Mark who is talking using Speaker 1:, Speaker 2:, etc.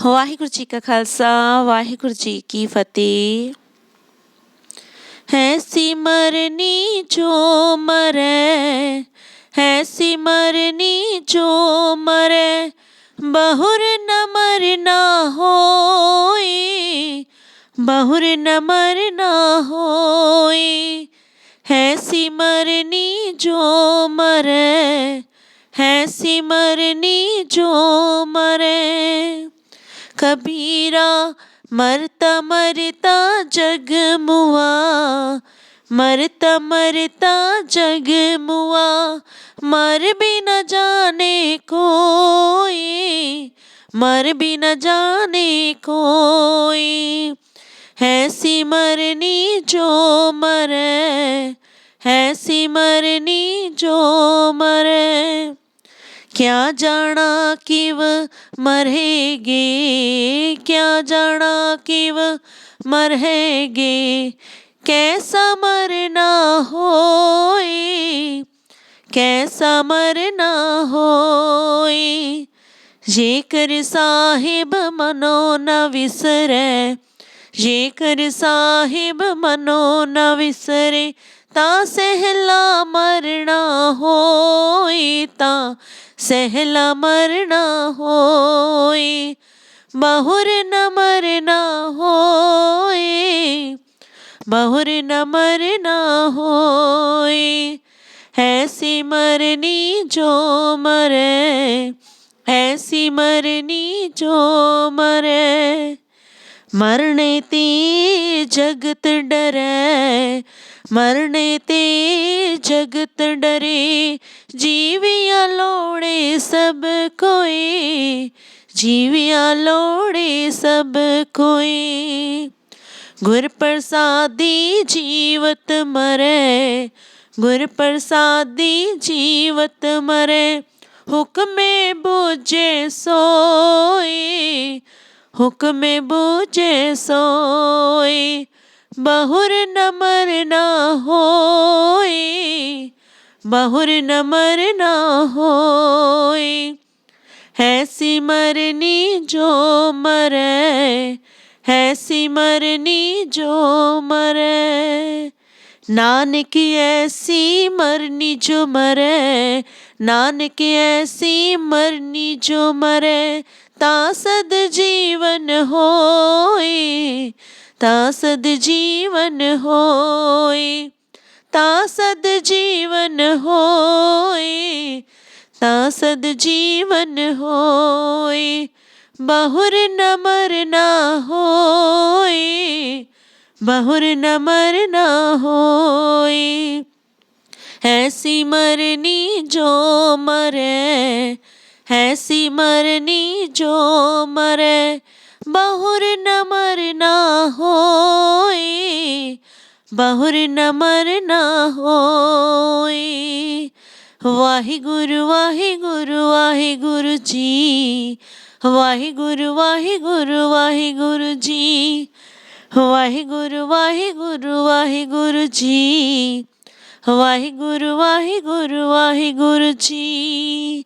Speaker 1: ਵਾਹਿਗੁਰੂ ਜੀ ਕਾ ਖਾਲਸਾ ਵਾਹਿਗੁਰੂ ਜੀ ਕੀ ਫਤਿਹ ਹੈ ਸਿਮਰਨੀ ਜੋ ਮਰੈ ਹੈ ਸਿਮਰਨੀ ਜੋ ਮਰੈ ਬਹੁਰ ਨ ਮਰਨਾ ਹੋਈ ਬਹੁਰ ਨ ਮਰਨਾ ਹੋਈ ਹੈ ਸਿਮਰਨੀ ਜੋ ਮਰੈ ਹੈ ਸਿਮਰਨੀ ਜੋ ਮਰੈ कबीरा, मरता मरता जग मुआ, मरता मरता जग मुआ, मर भी न जाने कोई, मर भी न जाने कोई है सिमरनी जो मरे है सिमरनी जो मरे। क्या जाना कि वह मरेगे? क्या जाना कि वह मरेगे? कैसा मरना होए? कैसा मरना होए? जेकर साहिब मनो न विसरे जेकर साहिब मनो न विसरे, ता सहला मरना होए, ता सहला मरना होए महुर न मरना होए महुर न मरना होए, ऐसी मरनी जो मरे, ऐसी मरनी जो मरे। ਮਰਨੇ ਤੀ ਜਗਤ ਡਰੈ, ਮਰਨੇ ਤੇ ਜਗਤ ਡਰੇ, ਜੀਵਿਆ ਲੋੜੇ ਸਭ ਕੋਈ ਜੀਵਿਆ ਲੋੜੇ ਸਭ ਕੋਈ ਗੁਰ ਪ੍ਰਸਾਦੀ ਜੀਵਤ ਮਰੇ, ਗੁਰ ਪ੍ਰਸਾਦੀ ਜੀਵਤ ਮਰੇ, ਹੁਕਮੇ ਬੋਝੇ ਸੋਏ। हुक्म बोझे सोए बहुर न मरना होए बहुर न मरना होए हैसी मरनी जो मरे हैसी मरनी जो मरे। नानक ऐसी मरनी जो मरे, नानक ऐसी मरनी जो मरे। ਤਾਂ ਸਦ ਜੀਵਨ ਹੋਏ ਤਾਂ ਸਦ ਜੀਵਨ ਹੋਏ ਤਾਂ ਸਦ ਜੀਵਨ ਹੋਏ ਤਾਂ ਸਦ ਜੀਵਨ ਹੋਏ ਬਹੁਰ ਨ ਮਰਨਾ ਹੋਏ ਬਹੁਰ ਨ ਮਰਨਾ ਹੋਏ ਐਸੀ ਮਰਨੀ ਜੋ ਮਰੇ ऐसी मरनी जो मरे, बहुर न मरना होए बहुर न मरना होए वाहिगुरु वाहिगुरु वाहिगुरु जी, वाहिगुरु वाहिगुरु वाहिगुरु जी, वाहिगुरु वाहिगुरु वाहिगुरु जी, वाहिगुरु वाहिगुरु वाहिगुरु जी।